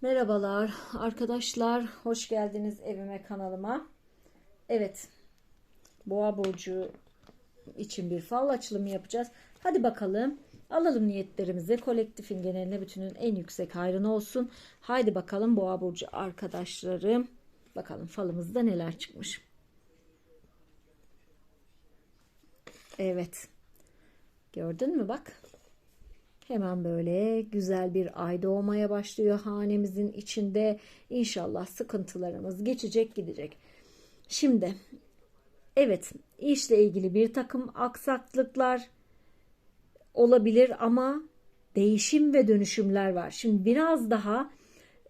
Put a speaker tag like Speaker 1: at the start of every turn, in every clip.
Speaker 1: Merhabalar arkadaşlar, hoş geldiniz evime kanalıma. Evet, Boğa burcu için bir fal açılımı yapacağız. Hadi bakalım, alalım niyetlerimizi. Kolektifin geneline bütünün en yüksek hayrına olsun. Haydi bakalım Boğa burcu arkadaşlarım. Bakalım falımızda neler çıkmış. Evet, gördün mü bak. Hemen böyle güzel bir ay doğmaya başlıyor hanemizin içinde. İnşallah sıkıntılarımız geçecek gidecek. Şimdi evet işle ilgili bir takım aksaklıklar olabilir ama değişim ve dönüşümler var. Şimdi biraz daha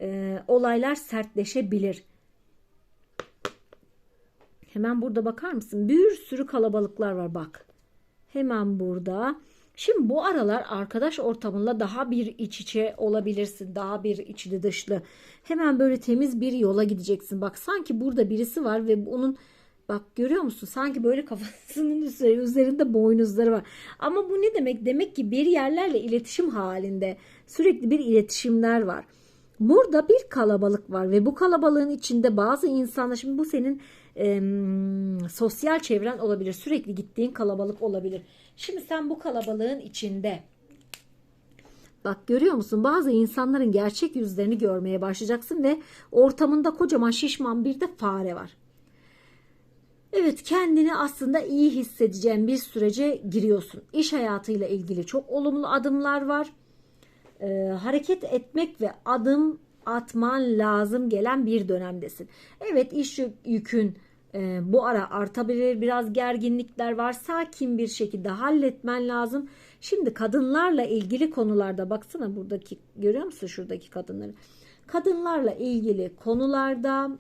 Speaker 1: e, olaylar sertleşebilir. Hemen burada bakar mısın? Bir sürü kalabalıklar var bak. Hemen burada. Şimdi bu aralar arkadaş ortamında daha bir iç içe olabilirsin. Daha bir içli dışlı. Hemen böyle temiz bir yola gideceksin. Bak sanki burada birisi var ve bunun bak görüyor musun? Sanki böyle kafasının üzerinde boynuzları var. Ama bu ne demek? Demek ki bir yerlerle iletişim halinde. Sürekli bir iletişimler var. Burada bir kalabalık var ve bu kalabalığın içinde bazı insanlar şimdi bu senin e, sosyal çevren olabilir. Sürekli gittiğin kalabalık olabilir. Şimdi sen bu kalabalığın içinde Bak görüyor musun? Bazı insanların gerçek yüzlerini görmeye başlayacaksın ve ortamında kocaman şişman bir de fare var. Evet kendini aslında iyi hissedeceğin bir sürece giriyorsun. İş hayatıyla ilgili çok olumlu adımlar var. Ee, hareket etmek ve adım atman lazım gelen bir dönemdesin. Evet iş yükün e, bu ara artabilir. Biraz gerginlikler var. Sakin bir şekilde halletmen lazım. Şimdi kadınlarla ilgili konularda baksana buradaki görüyor musun şuradaki kadınları? Kadınlarla ilgili konularda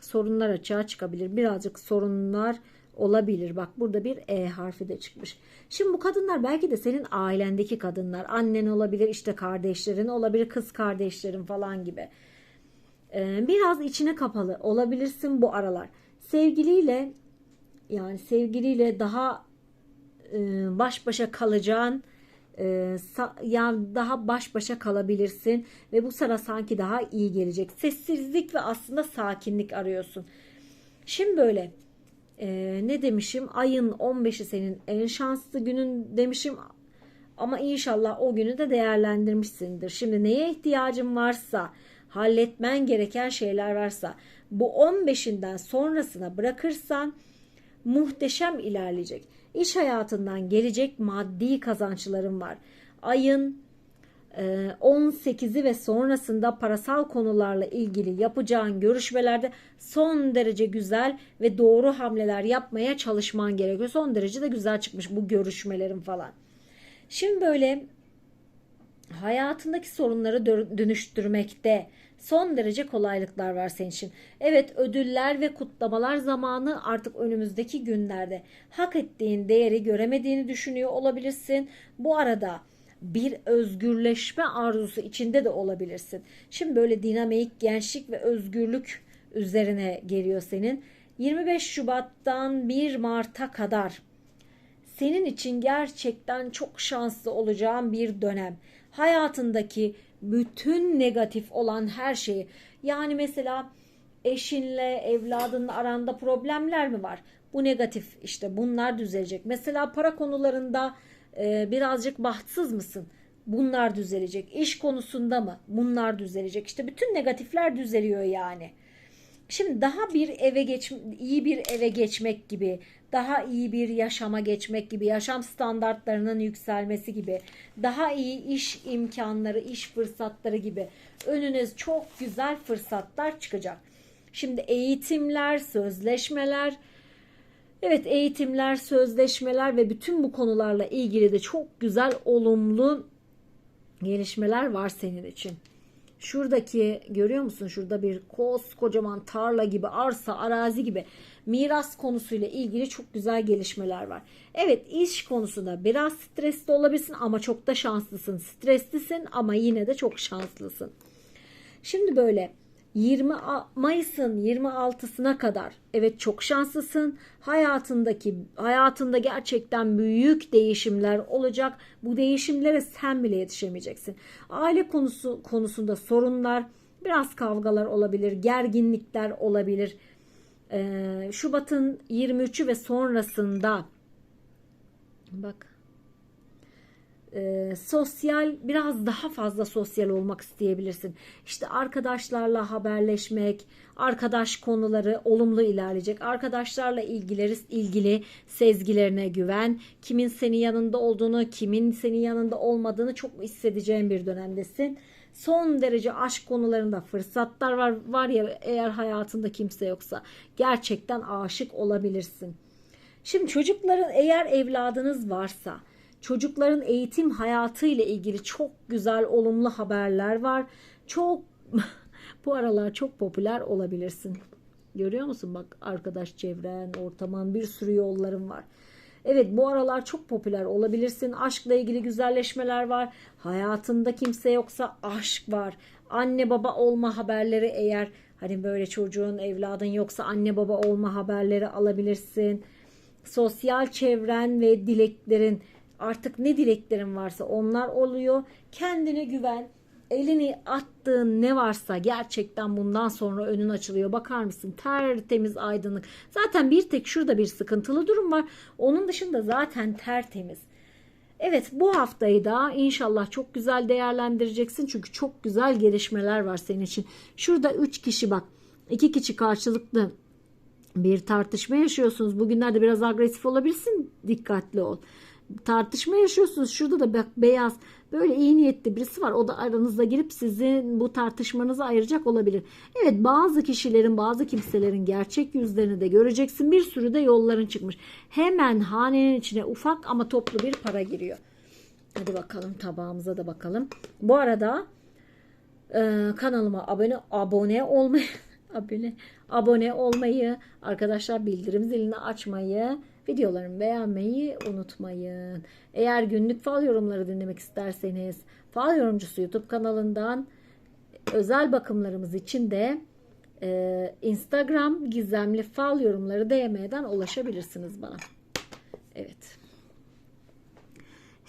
Speaker 1: sorunlar açığa çıkabilir. Birazcık sorunlar olabilir. Bak burada bir E harfi de çıkmış. Şimdi bu kadınlar belki de senin ailendeki kadınlar. Annen olabilir, işte kardeşlerin olabilir, kız kardeşlerin falan gibi. Ee, biraz içine kapalı olabilirsin bu aralar. Sevgiliyle yani sevgiliyle daha e, baş başa kalacağın e, ya daha baş başa kalabilirsin ve bu sana sanki daha iyi gelecek. Sessizlik ve aslında sakinlik arıyorsun. Şimdi böyle e, ne demişim ayın 15'i senin en şanslı günün demişim ama inşallah o günü de değerlendirmişsindir. Şimdi neye ihtiyacın varsa halletmen gereken şeyler varsa bu 15'inden sonrasına bırakırsan muhteşem ilerleyecek. İş hayatından gelecek maddi kazançların var. Ayın 18'i e, ve sonrasında parasal konularla ilgili yapacağın görüşmelerde son derece güzel ve doğru hamleler yapmaya çalışman gerekiyor. Son derece de güzel çıkmış bu görüşmelerin falan. Şimdi böyle hayatındaki sorunları dönüştürmekte son derece kolaylıklar var senin için. Evet ödüller ve kutlamalar zamanı artık önümüzdeki günlerde hak ettiğin değeri göremediğini düşünüyor olabilirsin. Bu arada bir özgürleşme arzusu içinde de olabilirsin. Şimdi böyle dinamik, gençlik ve özgürlük üzerine geliyor senin. 25 Şubat'tan 1 Mart'a kadar senin için gerçekten çok şanslı olacağın bir dönem. Hayatındaki bütün negatif olan her şeyi yani mesela eşinle evladınla aranda problemler mi var? Bu negatif işte bunlar düzelecek. Mesela para konularında e, birazcık bahtsız mısın? Bunlar düzelecek. İş konusunda mı? Bunlar düzelecek. İşte bütün negatifler düzeliyor yani. Şimdi daha bir eve geç iyi bir eve geçmek gibi, daha iyi bir yaşama geçmek gibi, yaşam standartlarının yükselmesi gibi, daha iyi iş imkanları, iş fırsatları gibi önüne çok güzel fırsatlar çıkacak. Şimdi eğitimler, sözleşmeler, evet eğitimler, sözleşmeler ve bütün bu konularla ilgili de çok güzel olumlu gelişmeler var senin için. Şuradaki görüyor musun? Şurada bir koskocaman tarla gibi, arsa, arazi gibi miras konusuyla ilgili çok güzel gelişmeler var. Evet iş konusunda biraz stresli olabilirsin ama çok da şanslısın. Streslisin ama yine de çok şanslısın. Şimdi böyle 20 A- Mayıs'ın 26'sına kadar evet çok şanslısın. Hayatındaki hayatında gerçekten büyük değişimler olacak. Bu değişimlere sen bile yetişemeyeceksin. Aile konusu konusunda sorunlar, biraz kavgalar olabilir, gerginlikler olabilir. Ee, Şubat'ın 23'ü ve sonrasında bak e, sosyal biraz daha fazla sosyal olmak isteyebilirsin. İşte arkadaşlarla haberleşmek, arkadaş konuları olumlu ilerleyecek. Arkadaşlarla ilgileri ilgili sezgilerine güven. Kimin senin yanında olduğunu, kimin senin yanında olmadığını çok hissedeceğin bir dönemdesin. Son derece aşk konularında fırsatlar var. Var ya eğer hayatında kimse yoksa gerçekten aşık olabilirsin. Şimdi çocukların eğer evladınız varsa çocukların eğitim hayatı ile ilgili çok güzel olumlu haberler var. Çok bu aralar çok popüler olabilirsin. Görüyor musun bak arkadaş çevren, ortamın bir sürü yolların var. Evet bu aralar çok popüler olabilirsin. Aşkla ilgili güzelleşmeler var. Hayatında kimse yoksa aşk var. Anne baba olma haberleri eğer hani böyle çocuğun evladın yoksa anne baba olma haberleri alabilirsin. Sosyal çevren ve dileklerin artık ne dileklerin varsa onlar oluyor. Kendine güven. Elini attığın ne varsa gerçekten bundan sonra önün açılıyor. Bakar mısın? Tertemiz aydınlık. Zaten bir tek şurada bir sıkıntılı durum var. Onun dışında zaten tertemiz. Evet bu haftayı da inşallah çok güzel değerlendireceksin. Çünkü çok güzel gelişmeler var senin için. Şurada 3 kişi bak. 2 kişi karşılıklı bir tartışma yaşıyorsunuz. Bugünlerde biraz agresif olabilirsin. Dikkatli ol tartışma yaşıyorsunuz. Şurada da bak beyaz böyle iyi niyetli birisi var. O da aranızda girip sizin bu tartışmanızı ayıracak olabilir. Evet bazı kişilerin bazı kimselerin gerçek yüzlerini de göreceksin. Bir sürü de yolların çıkmış. Hemen hanenin içine ufak ama toplu bir para giriyor. Hadi bakalım tabağımıza da bakalım. Bu arada e, kanalıma abone abone olmayı abone abone olmayı arkadaşlar bildirim zilini açmayı Videolarımı beğenmeyi unutmayın. Eğer günlük fal yorumları dinlemek isterseniz Fal Yorumcusu YouTube kanalından özel bakımlarımız için de e, Instagram gizemli fal yorumları DM'den ulaşabilirsiniz bana. Evet.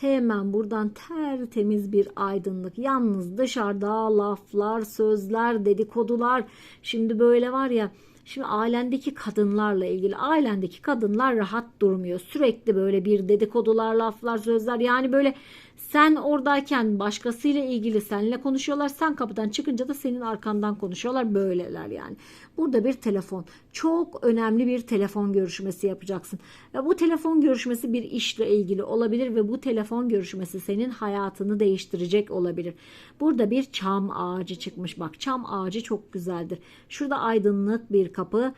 Speaker 1: Hemen buradan tertemiz bir aydınlık. Yalnız dışarıda laflar, sözler, dedikodular. Şimdi böyle var ya Şimdi ailendeki kadınlarla ilgili ailendeki kadınlar rahat durmuyor. Sürekli böyle bir dedikodular, laflar, sözler yani böyle sen oradayken başkasıyla ilgili seninle konuşuyorlar. Sen kapıdan çıkınca da senin arkandan konuşuyorlar. Böyleler yani. Burada bir telefon. Çok önemli bir telefon görüşmesi yapacaksın. Ve bu telefon görüşmesi bir işle ilgili olabilir ve bu telefon görüşmesi senin hayatını değiştirecek olabilir. Burada bir çam ağacı çıkmış. Bak çam ağacı çok güzeldir. Şurada aydınlık bir kapı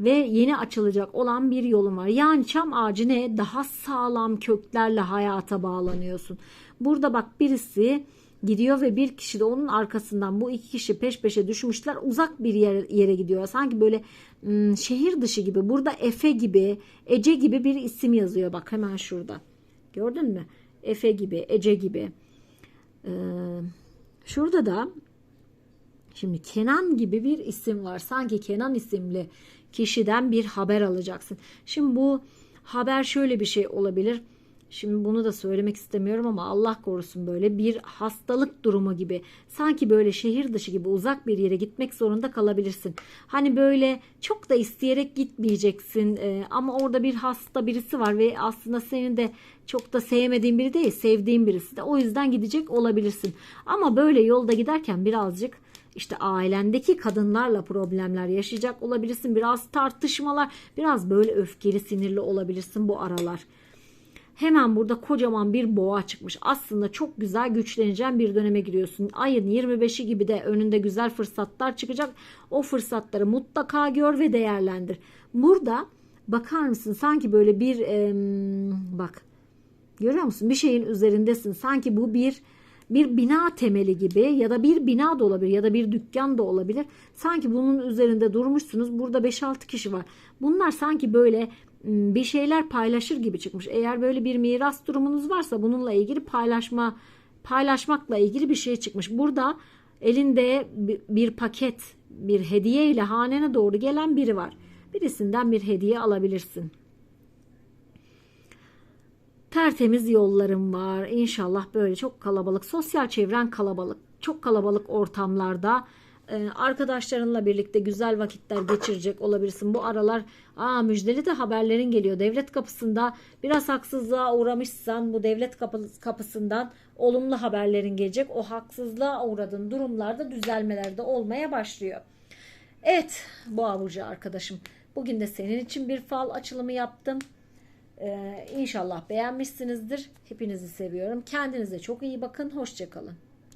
Speaker 1: ve yeni açılacak olan bir yolun var. Yani çam ağacı ne? Daha sağlam köklerle hayata bağlanıyorsun. Burada bak birisi gidiyor ve bir kişi de onun arkasından bu iki kişi peş peşe düşmüşler uzak bir yere, yere gidiyor. Sanki böyle ım, şehir dışı gibi burada Efe gibi Ece gibi bir isim yazıyor bak hemen şurada. Gördün mü? Efe gibi Ece gibi. Ee, şurada da Şimdi Kenan gibi bir isim var. Sanki Kenan isimli kişiden bir haber alacaksın. Şimdi bu haber şöyle bir şey olabilir. Şimdi bunu da söylemek istemiyorum ama Allah korusun böyle bir hastalık durumu gibi sanki böyle şehir dışı gibi uzak bir yere gitmek zorunda kalabilirsin. Hani böyle çok da isteyerek gitmeyeceksin ee, ama orada bir hasta birisi var ve aslında senin de çok da sevmediğin biri değil sevdiğin birisi de o yüzden gidecek olabilirsin. Ama böyle yolda giderken birazcık işte ailendeki kadınlarla problemler yaşayacak olabilirsin. Biraz tartışmalar, biraz böyle öfkeli, sinirli olabilirsin bu aralar. Hemen burada kocaman bir boğa çıkmış. Aslında çok güzel güçleneceğin bir döneme giriyorsun. Ayın 25'i gibi de önünde güzel fırsatlar çıkacak. O fırsatları mutlaka gör ve değerlendir. Burada bakar mısın sanki böyle bir e, bak görüyor musun bir şeyin üzerindesin. Sanki bu bir bir bina temeli gibi ya da bir bina da olabilir ya da bir dükkan da olabilir. Sanki bunun üzerinde durmuşsunuz. Burada 5-6 kişi var. Bunlar sanki böyle bir şeyler paylaşır gibi çıkmış. Eğer böyle bir miras durumunuz varsa bununla ilgili paylaşma paylaşmakla ilgili bir şey çıkmış. Burada elinde bi- bir paket, bir hediye ile hanene doğru gelen biri var. Birisinden bir hediye alabilirsin. Tertemiz yollarım var. İnşallah böyle çok kalabalık, sosyal çevren kalabalık. Çok kalabalık ortamlarda e, arkadaşlarınla birlikte güzel vakitler geçirecek olabilirsin. Bu aralar aa müjdeli de haberlerin geliyor. Devlet kapısında biraz haksızlığa uğramışsan bu devlet kapı- kapısından olumlu haberlerin gelecek. O haksızlığa uğradığın durumlarda düzelmeler de olmaya başlıyor. Evet Boğa Burcu arkadaşım. Bugün de senin için bir fal açılımı yaptım. Ee, inşallah beğenmişsinizdir. Hepinizi seviyorum. Kendinize çok iyi bakın. Hoşçakalın.